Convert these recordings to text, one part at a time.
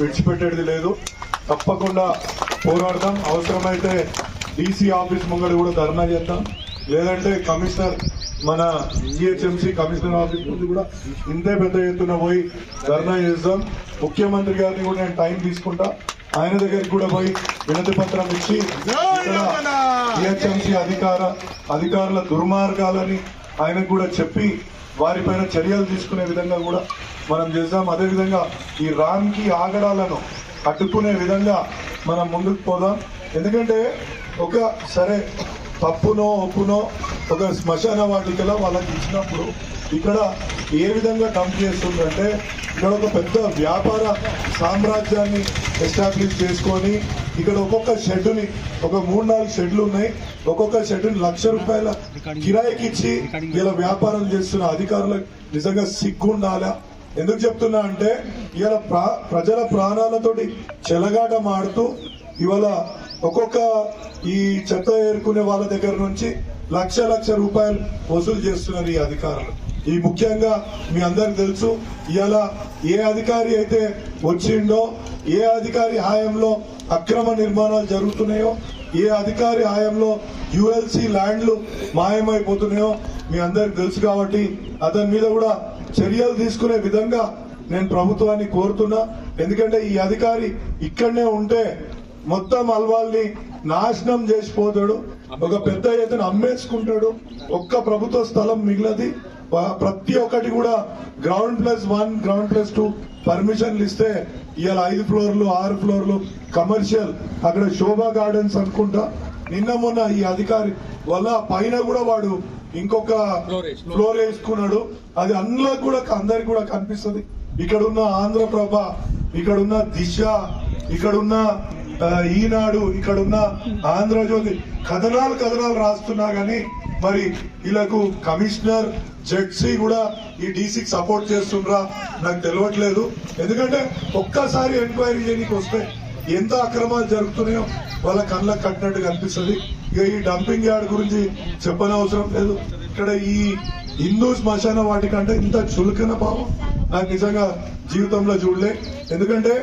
విడిచిపెట్టేది లేదు. తప్పకుండా పోరాడదాం. అవసరమైతే డీసీ ఆఫీస్ ముంగడు కూడా ధర్నా చేద్దాం. లేదంటే కమిషనర్ మన జిహెచ్ఎంసీ కమిషనర్ ఆఫీస్ ముందు కూడా ఇంతే పెద్ద ఎత్తున పోయి ధర్నా చేద్దాం. ముఖ్యమంత్రి గారిని కూడా నేను టైం తీసుకుంటా. ఆయన దగ్గరికి కూడా పోయి వినతి పత్రం ఇచ్చి జిహెచ్ఎంసీ అధికార అధికారుల దుర్మార్గాలని ఆయనకు కూడా చెప్పి వారిపైన చర్యలు తీసుకునే విధంగా కూడా మనం చేద్దాం. అదేవిధంగా ఈ రాన్కి ఆగడాలను అడ్డుకునే విధంగా మనం ముందుకు పోదాం. ఎందుకంటే ఒక సరే తప్పునో ఒప్పునో ఒక శ్మశాన వాటికలో వాళ్ళకి ఇచ్చినప్పుడు ఇక్కడ ఏ విధంగా డంప్ చేస్తుందంటే ఇక్కడ ఒక పెద్ద వ్యాపార సామ్రాజ్యాన్ని ఎస్టాబ్లిష్ చేసుకొని ఇక్కడ ఒక్కొక్క షెడ్ని ఒక మూడు నాలుగు షెడ్లు ఉన్నాయి. ఒక్కొక్క షెడ్ని లక్ష రూపాయల కిరాయికి ఇచ్చి ఇలా వ్యాపారం చేస్తున్న అధికారులకు నిజంగా సిగ్గుండాలా? ఎందుకు చెప్తున్నా అంటే ఇవాళ ప్రా- ప్రజల ప్రాణాలతోటి చెలగాట మాడుతూ ఇవాళ ఒక్కొక్క ఈ చెత్త ఏరుకునే వాళ్ళ దగ్గర నుంచి లక్ష లక్ష రూపాయలు వసూలు చేస్తున్నారు ఈ అధికారులు. ఈ ముఖ్యంగా మీ అందరికి తెలుసు ఇవాళ ఏ అధికారి అయితే వచ్చిండో ఏ అధికారి హాయంలో అక్రమ నిర్మాణాలు జరుగుతున్నాయో ఏ అధికారి హాయంలో యుఎల్సి ల్యాండ్లు మాయమైపోతున్నాయో మీ అందరికి తెలుసు కాబట్టి అతని మీద కూడా చర్యలు తీసుకునే విధంగా నేను ప్రభుత్వాన్ని కోరుతున్నా. ఎందుకంటే ఈ అధికారి ఇక్కడనే ఉంటే మొత్తం అల్వాల్ని నాశనం చేసిపోతాడు. ఒక పెద్ద ఎత్తున అమ్మేసుకుంటాడు. ఒక్క ప్రభుత్వ స్థలం మిగిలది. ప్రతి ఒక్కటి కూడా ground plus one ground plus two పర్మిషన్లు ఇస్తే ఇవాళ ఐదు ఫ్లోర్లు ఆరు ఫ్లోర్లు కమర్షియల్ అక్కడ శోభా గార్డెన్స్ అనుకుంటా. నిన్న మొన్న ఈ అధికారి వల్ల పైన కూడా వాడు ఇంకొక ఫ్లోర్ వేసుకున్నాడు. అది అందులో కూడా అందరికి కూడా కనిపిస్తుంది. ఇక్కడ ఉన్న ఆంధ్రప్రభ ఇక్కడ ఉన్న దిశ ఇక్కడ ఉన్న ఈనాడు ఇక్కడ ఉన్న ఆంధ్రజ్యోతి కథనాలు కథనాలు రాస్తున్నా గానీ మరి వీళ్ళకు కమిషనర్ జడ్సీ కూడా ఈ డీసీకి సపోర్ట్ చేస్తుండ్రా? నాకు తెలియట్లేదు ఎందుకంటే ఒక్కసారి ఎంక్వైరీ చేయడానికి వస్తే ఎంత అక్రమాలు జరుగుతున్నాయో వాళ్ళ కళ్ళకు కట్టినట్టు కనిపిస్తుంది ఇక ఈ డంపింగ్ యార్డ్ గురించి చెప్పనవసరం లేదు. ఇక్కడ ఈ హిందూ శ్మశాన వాటికంటే ఇంత చులకన భావం నాకు నిజంగా జీవితంలో చూడలే. ఎందుకంటే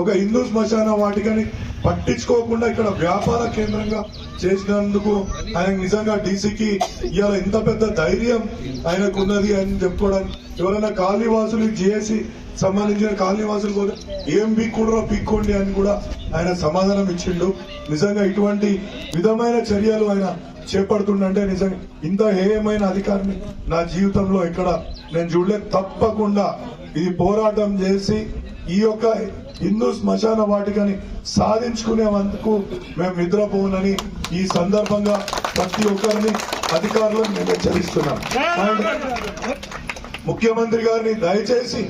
ఒక హిందూ శ్మశాన వాటికని పట్టించుకోకుండా ఇక్కడ వ్యాపార కేంద్రంగా చేసినందుకు ఆయన నిజంగా డీసీకి ఇవాళ ఇంత పెద్ద ధైర్యం ఆయనకు ఉన్నది అని చెప్పుకోవడానికి. ఎవరైనా కాళీవాసులు జిఎస్సి సంబంధించిన కాలనీవాసులు కూడా ఏం పీక్కుండ్రో పీక్కోండి అని కూడా ఆయన సమాధానం ఇచ్చిండు. నిజంగా ఇటువంటి విధమైన చర్యలు ఆయన చేపడుతుండంటే నిజంగా ఇంత హేయమైన అధికారిని నా జీవితంలో ఎక్కడ నేను చూడలేదు తప్పకుండా ఇది పోరాటం చేసి ఈ యొక్క హిందూ శ్మశాన వాటికని సాధించుకునేందుకు మేము నిద్రపోనని ఈ సందర్భంగా ప్రతి ఒక్కరిని అధికారులను నేను హెచ్చరిస్తున్నాం అండ్ ముఖ్యమంత్రి గారిని దయచేసి